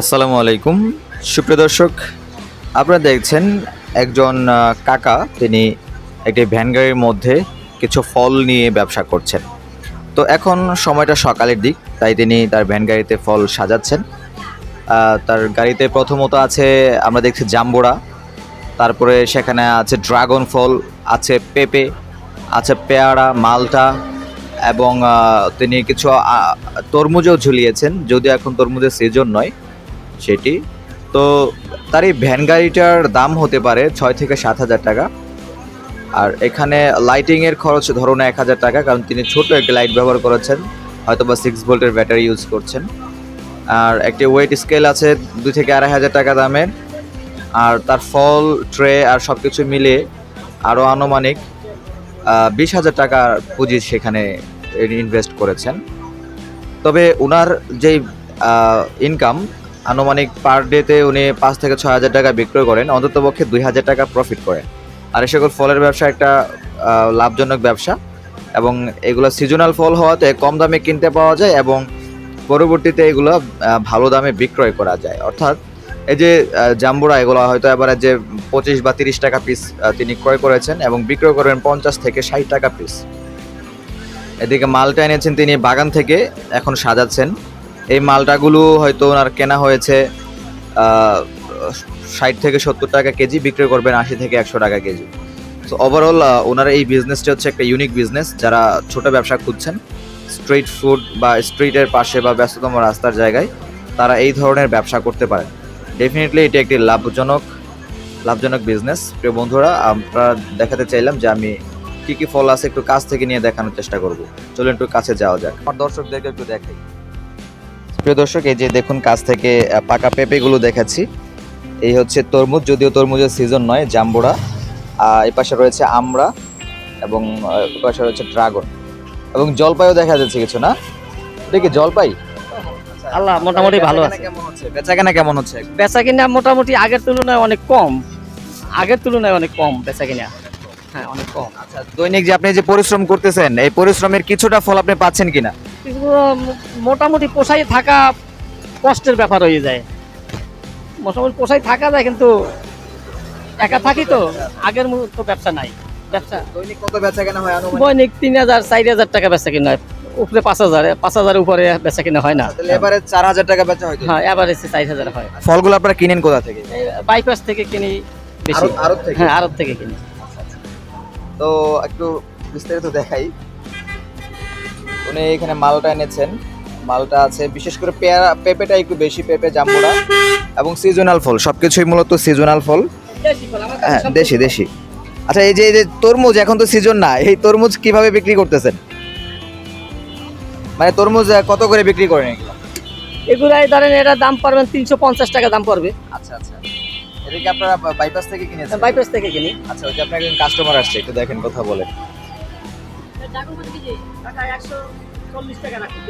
আসসালামু আলাইকুম। সুপ্রিয় দর্শক, আপনারা দেখছেন একজন কাকা। তিনি একটি ভ্যান গাড়ির মধ্যে কিছু ফল নিয়ে ব্যবসা করছেন। তো এখন সময়টা সকালের দিক, তাই তিনি তার ভ্যান গাড়িতে ফল সাজাচ্ছেন। তার গাড়িতে প্রথমত আছে, আমরা দেখছি জাম্বুরা। তারপরে সেখানে আছে ড্রাগন ফল, আছে পেঁপে, আছে পেয়ারা, মালটা এবং তিনি কিছু তরমুজও ঝুলিয়েছেন। যদিও এখন তরমুজের সিজন নয় সেটি। তো তার এই ভ্যান গাড়িটার দাম হতে পারে ছয় থেকে সাত হাজার টাকা। আর এখানে লাইটিংয়ের খরচ ধরুন এক হাজার টাকা, কারণ তিনি ছোট একটি লাইট ব্যবহার করেছেন হয়তো বা সিক্স ভোল্টের ব্যাটারি ইউজ করছেন। আর একটি ওয়েট স্কেল আছে দুই থেকে আড়াই হাজার টাকা দামের। আর তার ফল ট্রে আর সব কিছু মিলে আরও আনুমানিক বিশ হাজার টাকার পুঁজি সেখানে ইনভেস্ট করেছেন। তবে ওনার যেই ইনকাম আনুমানিক পার ডেতে উনি পাঁচ থেকে ছয় হাজার টাকা বিক্রয় করেন, অন্ততপক্ষে দুই হাজার টাকা প্রফিট করেন। আর এ সকল ফলের ব্যবসা একটা লাভজনক ব্যবসা এবং এগুলো সিজনাল ফল হওয়াতে কম দামে কিনতে পাওয়া যায় এবং পরবর্তীতে এগুলো ভালো দামে বিক্রয় করা যায়। অর্থাৎ এই যে জাম্বুরা, এগুলো হয়তো এবারে যে পঁচিশ বা তিরিশ টাকা পিস তিনি ক্রয় করেছেন এবং বিক্রয় করেন পঞ্চাশ থেকে ষাট টাকা পিস এদিকে মালটা এনেছেন তিনি বাগান থেকে, এখন সাজাচ্ছেন। এই মালটাগুলো হয়তো ওনার কেনা হয়েছে ষাট থেকে সত্তর টাকা কেজি, বিক্রি করবেন আশি থেকে একশো টাকা কেজি। তো ওভারঅল ওনার এই বিজনেসটা হচ্ছে একটা ইউনিক বিজনেস যারা ছোট ব্যবসা খুঁজছেন স্ট্রিট ফুড বা স্ট্রিটের পাশে বা ব্যস্ততম রাস্তার জায়গায়, তারা এই ধরনের ব্যবসা করতে পারেন। ডেফিনেটলি এটি একটি লাভজনক লাভজনক বিজনেস প্রিয় বন্ধুরা, আমরা দেখাতে চাইলাম যে আমি কী কী ফল আছে একটু কাছ থেকে নিয়ে দেখানোর চেষ্টা করব। চলুন একটু কাছে যাওয়া যাক। আমার দর্শকদেরকে একটু দেখাই। প্রিয় দর্শক এই যে দেখুন কাছ থেকে পাকা পেঁপেগুলো দেখাচ্ছি। এই হচ্ছে তরমুজ যদিও তরমুজের সিজন নয় জাম্বুরা। এই পাশে রয়েছে আমড়া এবং এই পাশে রয়েছে ড্রাগন। এবং জলপাইও দেখা যাচ্ছে কিছু না? এটা কি জলপাই? আল্লাহ মোটামুটি ভালো আছে। কেমন হচ্ছে? বেচাকেনা কেমন হচ্ছে? বেচা কিনা মোটামুটি আগের তুলনায় অনেক কম। আগের তুলনায় অনেক কম বেচা কিনা হ্যাঁ অনেক কম। আচ্ছা দৈনিক যে আপনি যে পরিশ্রম করতেছেন এই পরিশ্রমের কিছুটা ফল আপনি পাচ্ছেন কিনা? মোটামুটি পোষাই থাকা কষ্টের ব্যাপার হয়ে যায়। মোটামুটি পোষাই থাকা যায় কিন্তু একা থাকি তো আগের মতো ব্যবসা নাই। ব্যবসা দৈনিক কত বেচাকেনা হয় দৈনিক তিন হাজার চার হাজার টাকা বেচা কিনা হয়। উপরে পাঁচ হাজার পাঁচ হাজারের উপরে বেচা কিনা হয় না। এবারে চার হাজার টাকা বেচা হ্যাঁ এবার চার হাজার হয়। ফলগুলো আপনারা কিনেন কোথা থেকে? বাইপাস থেকে কিনি বেশি। থেকে? হ্যাঁ আড়ত থেকে কিনি। তো একটু বিস্তারিত দেখাই। উনি এখানে মালটা এনেছেন। মালটা আছে বিশেষ করে পেয়ারা পেঁপেটা একটু বেশি পেঁপে জাম্বুরা এবং সিজনাল ফল। সবকিছুই মূলত সিজনাল ফল। হ্যাঁ দেশি দেশি। আচ্ছা এই যে এই যে তরমুজ এখন তো সিজন না এই তরমুজ কীভাবে বিক্রি করতেছেন? মানে তরমুজ কত করে বিক্রি করেন এগুলো? এগুলাই ধরেন এটা দাম পারবেন তিনশো পঞ্চাশ টাকা দাম পড়বে। আচ্ছা আচ্ছা। এটা কি আপনারা বাইপাস থেকে কিনেছেন? বাইপাস থেকে কিনি। আচ্ছা ওই যে আপনার একজন কাস্টমার আসছে একটু দেখেন কথা বলে একশো চল্লিশ টাকা রাখি